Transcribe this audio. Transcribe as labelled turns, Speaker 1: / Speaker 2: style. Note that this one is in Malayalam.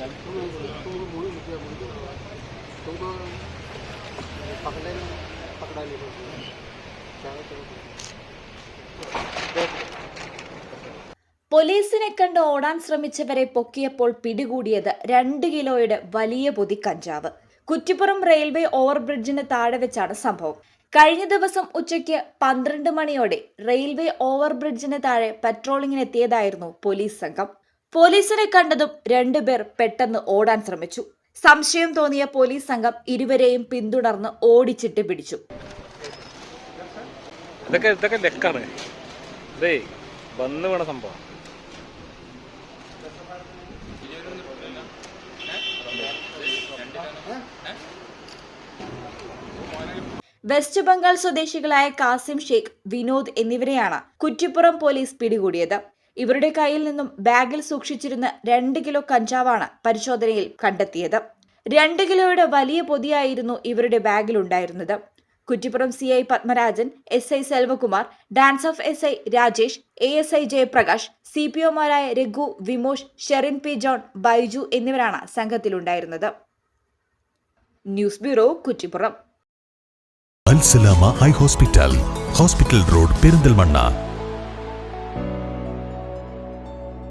Speaker 1: तुमको मुड़ी मुझे मुझे तुमको पकड़े पकड़ा ले चाहे तो
Speaker 2: പോലീസിനെ കണ്ട് ഓടാൻ ശ്രമിച്ചവരെ പൊക്കിയപ്പോൾ പിടികൂടിയത് രണ്ട് കിലോയുടെ വലിയ പൊതി കഞ്ചാവ് കുറ്റിപ്പുറം റെയിൽവേ ഓവർബ്രിഡ്ജിന് താഴെ വെച്ചാണ് സംഭവം കഴിഞ്ഞ ദിവസം ഉച്ചയ്ക്ക് പന്ത്രണ്ട് മണിയോടെ റെയിൽവേ ഓവർബ്രിഡ്ജിന് താഴെ പട്രോളിങ്ങിനെത്തിയതായിരുന്നു പോലീസ് സംഘം പോലീസിനെ കണ്ടതും രണ്ടുപേർ പെട്ടെന്ന് ഓടാൻ ശ്രമിച്ചു. സംശയം തോന്നിയ പോലീസ് സംഘം ഇരുവരെയും പിന്തുടർന്ന് ഓടിച്ചിട്ട് പിടിച്ചു.
Speaker 3: ഇതൊക്കെ ഇതൊക്കെ ലെക്കാണ്. ഇതേ വന്ന് വീണ സംഭവം.
Speaker 2: വെസ്റ്റ് ബംഗാൾ സ്വദേശികളായ കാസിം ഷെയ്ഖ് വിനോദ് എന്നിവരെയാണ് കുറ്റിപ്പുറം പോലീസ് പിടികൂടിയത്. ഇവരുടെ കയ്യിൽ നിന്നും ബാഗിൽ സൂക്ഷിച്ചിരുന്ന രണ്ട് കിലോ കഞ്ചാവാണ് പരിശോധനയിൽ കണ്ടെത്തിയത്. രണ്ട് കിലോയുടെ വലിയ പൊതിയായിരുന്നു ഇവരുടെ ബാഗിലുണ്ടായിരുന്നത്. Kuttippuram C I Padmarajan S I Selvakumar DANSAF S I Rajesh A S I Jayaprakash C P ഒമാരായ Raghu Vimosh Sherin P John Baiju എന്നിവരാണ് സംഘത്തിലുണ്ടായിരുന്നത്. News
Speaker 4: bureau Kuttippuram. Hospital hospital road Perinthalmanna.